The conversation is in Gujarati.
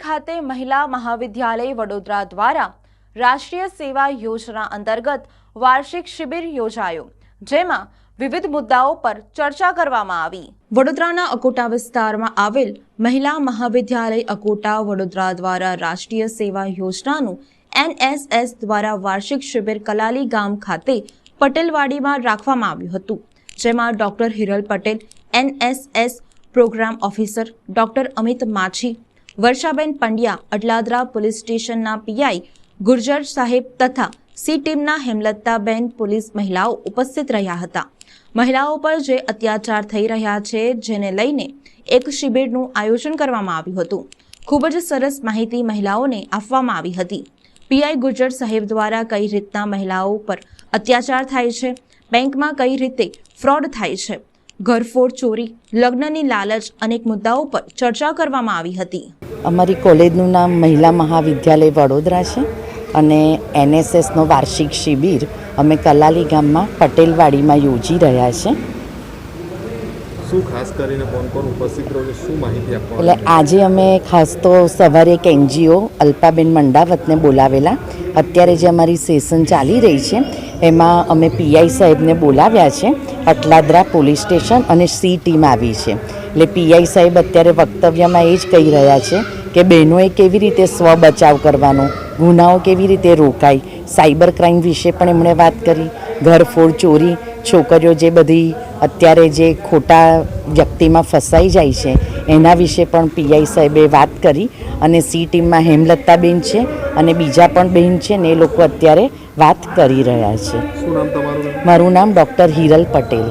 ખાતે મહિલા મહાવિદ્યાલય વડોદરા દ્વારા રાષ્ટ્રીય સેવા યોજના અંતર્ગત વાર્ષિક શિબિર યોજાયો, જેમાં વિવિધ મુદ્દાઓ પર ચર્ચા કરવામાં આવી. વડોદરાના અકોટા વિસ્તારમાં આવેલ મહિલા મહાવિદ્યાલય અકોટા વડોદરા દ્વારા રાષ્ટ્રીય સેવા યોજનાનું એનએસએસ દ્વારા વાર્ષિક શિબિર કલાલી ગામ ખાતે પટેલવાડીમાં રાખવામાં આવ્યું હતું, જેમાં doctor Hiral Patel, NSS programme officer doctor Amit Machhi Varshaben Pandya Atladara police સ્ટેશનના પીઆઈ ગુર્જર સાહેબ તથા સી ટીમના હેમલતાબેન પોલીસ મહિલાઓ ઉપસ્થિત રહ્યા હતા. મહિલાઓ પર જે અત્યાચાર થઈ રહ્યા છે, જેને લઈને એક શિબિરનું આયોજન કરવામાં આવ્યું હતું. ખૂબ જ સરસ માહિતી મહિલાઓને આપવામાં આવી હતી. પીઆઈ ગુર્જર સાહેબ દ્વારા કઈ રીતના મહિલાઓ પર અત્યાચાર થાય છે, બેંકમાં કઈ રીતે ફ્રોડ થાય છે, ઘરફોડ ચોરી, લગ્નની લાલચ અનેક મુદ્દાઓ પર ચર્ચા કરવામાં આવી હતી. અમારી કોલેજનું નામ મહિલા મહાવિદ્યાલય વડોદરા છે અને એનએસએસનો વાર્ષિક શિબિર અમે કલાલી ગામમાં પટેલવાડીમાં યોજી રહ્યા છે. શું ખાસ કરીને કોણ કોણ ઉપસ્થિત રહ્યો શું માહિતી આપવા એટલે આજે અમે ખાસ તો સવારે એક એનજીઓ અલ્પાબેન મંડાવતને બોલાવેલા. અત્યારે જે અમારી સેશન ચાલી રહી છે એમાં અમે પીઆઈ સાહેબને બોલાવ્યા છે. અટલાદરા પોલીસ સ્ટેશન અને સી ટીમ આવી છે. એટલે પીઆઈ સાહેબ અત્યારે વક્તવ્યમાં એ જ કહી રહ્યા છે કે બહેનોએ કેવી રીતે સ્વ બચાવ કરવાનો ગુનાઓ કેવી રીતે રોકાય સાયબર ક્રાઇમ વિશે પણ એમણે વાત કરી ઘરફોડ ચોરી છોકરીઓ જે બધી અત્યારે જે ખોટા વ્યક્તિમાં ફસાઈ જાય છે એના વિશે પણ પીઆઈ સાહેબે વાત કરી અને સી ટીમમાં હેમલતાબેન છે અને બીજા પણ બહેન છે ને એ લોકો અત્યારે વાત કરી રહ્યા છે. મારું નામ ડૉક્ટર હિરલ પટેલ.